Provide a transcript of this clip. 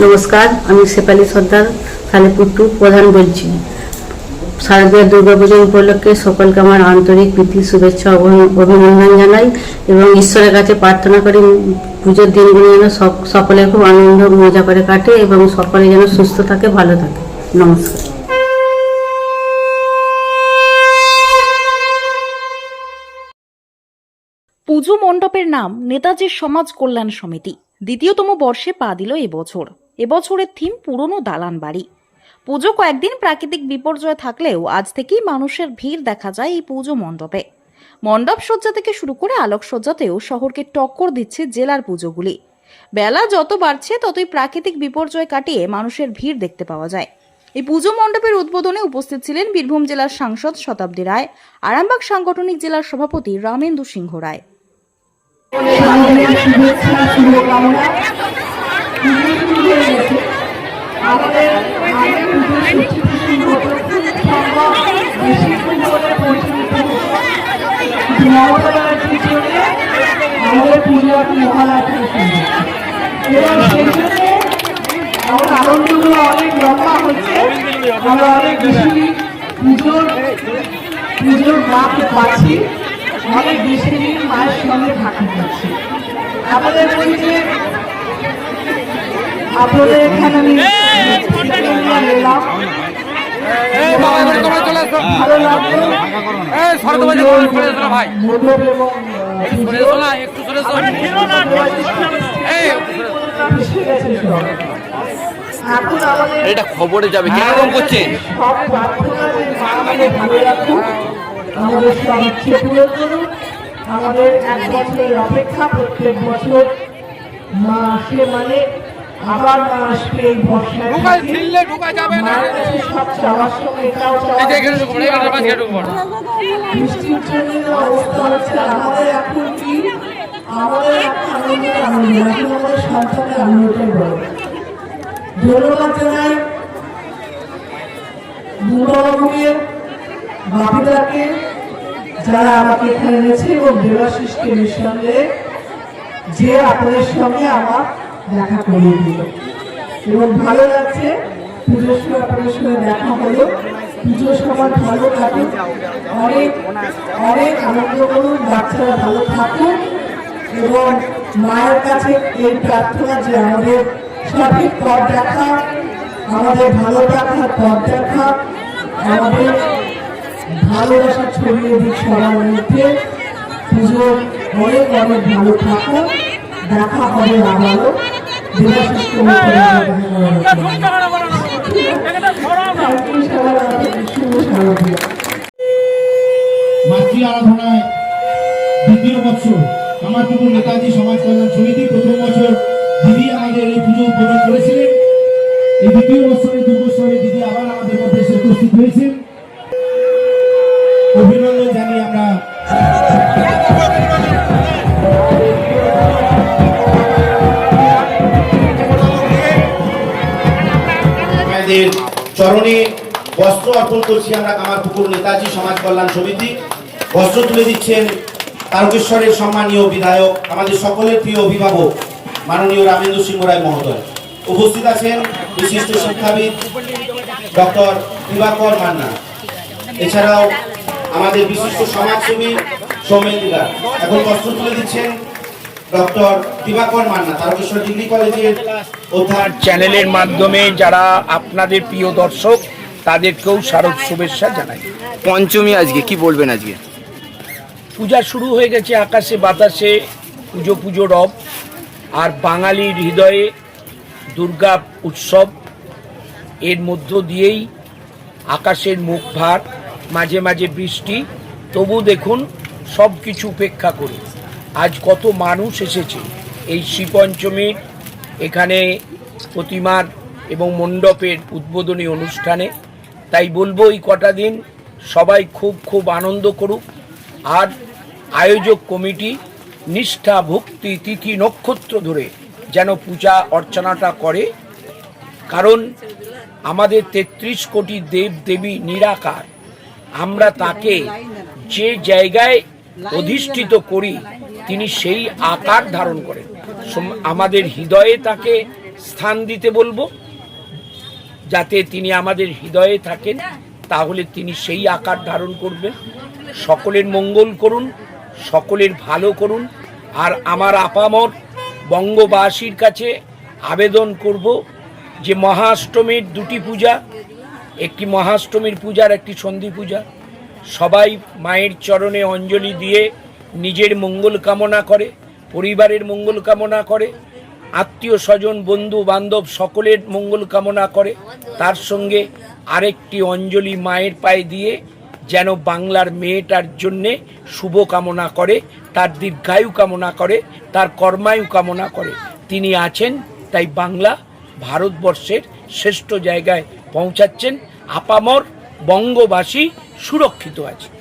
নমস্কার, আমি শেফালি সর্দার সালেপুট্টু প্রধান বলছি। শারদীয় দুর্গাপুজো উপলক্ষে সকলকে আমার আন্তরিক প্রীতি, শুভেচ্ছা, অভি- অভিনন্দন জানাই এবং ঈশ্বরের কাছে প্রার্থনা করি পুজোর দিনগুলো যেন সক- সকলে খুব আনন্দ, মজা করে কাটে এবং সকলে যেন সুস্থ থাকে, ভালো থাকে। নমস্কার। পুজো মণ্ডপের নাম নেতাজি সমাজ কল্যাণ সমিতি, দ্বিতীয়তম বর্ষে পা দিল এবছর এবছরের থিম পুরনো দালান বাড়ি। পুজো কয়েকদিন প্রাকৃতিক বিপর্যয় থাকলেও আজ থেকেই মানুষের ভিড় দেখা যায় এই পুজো মণ্ডপে। মণ্ডপ সজ্জা থেকে শুরু করে আলোকসজ্জাতেও শহরকে টক্কর দিচ্ছে জেলার পুজোগুলি। বেলা যত বাড়ছে, ততই প্রাকৃতিক বিপর্যয় কাটিয়ে মানুষের ভিড় দেখতে পাওয়া যায়। এই পুজো মণ্ডপের উদ্বোধনে উপস্থিত ছিলেন বীরভূম জেলার সাংসদ শতাব্দী রায়, আরামবাগ সাংগঠনিক জেলার সভাপতি রামেন্দু সিংহ রায়। আমাদের আমাদের আগে পুজো সত্যি শুরু হতো খুব সম্ভব বেশি পুজোতে পরিচালিত হতো মমতা ব্যানার্জির জন্য আমাদের পুজো এখন মহালয়াতে শুরু এবং সেই জন্য আমার আনন্দগুলো অনেক লম্বা হচ্ছে আমরা অনেক বেশি পুজোর পুজোর মাপ পাচ্ছি অনেক বেশি মায়ের সঙ্গে থাকতে পারছি আমাদের আপনাদের এখানে আমি চিকেনিয়া ভালো লাগল। মণ্ডপ এবং এটা খবরে যাবে যে মা আমাদের আমাদের সব ইচ্ছে পূরণ করুন। আমাদের এক বছরের অপেক্ষা প্রত্যেক বছর মা আসে মানে আবার মা আসবে এই ভরসা মায়ের কাছে সব চাওয়ার সঙ্গে এটাও চাওয়া বৃষ্টির জন্য অবস্থা হচ্ছে আমাদের এখন কি? আমাদের এখন আনন্দের আনন্দ এখন আমাদের সন্তানের আনন্দটাই বড় ধন্যবাদ জানাই দুর্গাবাবুকে বাপিদাকে যারা আমাকে এখানে এনেছে এবং দেবাশিসকে নিঃসন্দেহে যে আপনাদের সঙ্গে আমার দেখা করিয়ে দিল। এবং ভালো লাগছে, পুজোর সময় আপনাদের সঙ্গে দেখা হলো। পুজোর সময় ভালো কাটুক। অনেক অনেক আনন্দ করুন, বাচ্চারা ভালো থাকুক। এবং মায়ের কাছে এই প্রার্থনা যে আমাদের সঠিক পথ দেখা, আমাদের ভালো দেখার পথ দেখা, আমাদের ভালোবাসা ছড়িয়ে দিক সবার মধ্যে। পুজো অনেক অনেক ভালো থাকুক। দেখা হবে আবারও। মাতৃ আরাধনায় দ্বিতীয় বছর কামারপুকুর নেতাজি সমাজ কল্যাণ সমিতি প্রথম বছর দিদি আমাদের এই পুজো উদ্বোধন করেছিলেন। এই দ্বিতীয় বছরে দু বছরে দিদি আবার আমাদের মধ্যে উপস্থিত হয়েছেন। আমাদের চরণে বস্ত্র অর্পণ করছি আমরা কামারপুকুর নেতাজি সমাজ কল্যাণ সমিতি। বস্ত্র তুলে দিচ্ছেন তারকেশ্বরের সম্মানীয় বিধায়ক, আমাদের সকলের প্রিয় অভিভাবক, মাননীয় রামেন্দ্র সিংহ রায় মহোদয়। উপস্থিত আছেন বিশিষ্ট শিক্ষাবিদ ডক্টর দিবাকর মান্না। এছাড়াও আমাদের বিশিষ্ট সমাজসেবী সৌমেন্দিরা এখন বস্ত্র তুলে দিচ্ছেন ডক্টর দিবাকর মান্না তারকেশ্বর ডিগ্রি কলেজের অধ্যাপক। চ্যানেলের মাধ্যমে যারা আপনাদের প্রিয় দর্শক তাদেরকেও শারদ শুভেচ্ছা জানাই। পঞ্চমী আজকে কি বলবেন আজকে? পূজা শুরু হয়ে গেছে আকাশে বাতাসে পুজো পুজো রব। আর বাঙালির হৃদয়ে দুর্গা উৎসব এর মধ্য দিয়েই আকাশের মুখ ভার মাঝে মাঝে বৃষ্টি তবু দেখুন সব কিছু উপেক্ষা করে। আজ কত মানুষ এসেছে। এই শ্রীপঞ্চমীর এখানে প্রতিমার এবং মণ্ডপের উদ্বোধনী অনুষ্ঠানে। তাই বলব এই কটা দিন সবাই খুব খুব আনন্দ করুক। আর আয়োজক কমিটি নিষ্ঠা, ভক্তি, তিথি, নক্ষত্র ধরে যেন পূজা অর্চনাটা করে। কারণ আমাদের তেত্রিশ কোটি দেব দেবী নিরাকার। আমরা তাকে যে জায়গায় অধিষ্ঠিত করি তিনি সেই আকার ধারণ করেন। আমাদের হৃদয়ে তাকে স্থান দিতে বলব। যাতে তিনি আমাদের হৃদয়ে থাকেন, তাহলে তিনি সেই আকার ধারণ করবেন। সকলের মঙ্গল করুন, সকলের ভালো করুন। আর আমার আপামর বঙ্গবাসীর কাছে আবেদন করব যে মহাষ্টমীর দুটি পূজা, একটি মহাষ্টমীর পূজার, একটি সন্ধি পূজা, সবাই মায়ের চরণে অঞ্জলি দিয়ে নিজের মঙ্গল কামনা করে, পরিবারের মঙ্গল কামনা করে, আত্মীয় স্বজন, বন্ধু, বান্ধব সকলের মঙ্গল কামনা করে। তার সঙ্গে আরেকটি অঞ্জলি মায়ের পায়ে দিয়ে যেন বাংলার মেয়েটার জন্যে শুভ কামনা করে, তার দীর্ঘায়ু কামনা করে, তার কর্মায়ু কামনা করে। তিনি আছেন, তাই বাংলা ভারতবর্ষের শ্রেষ্ঠ জায়গায় পৌঁছাচ্ছেন। আপামর বঙ্গবাসী সুরক্ষিত আছে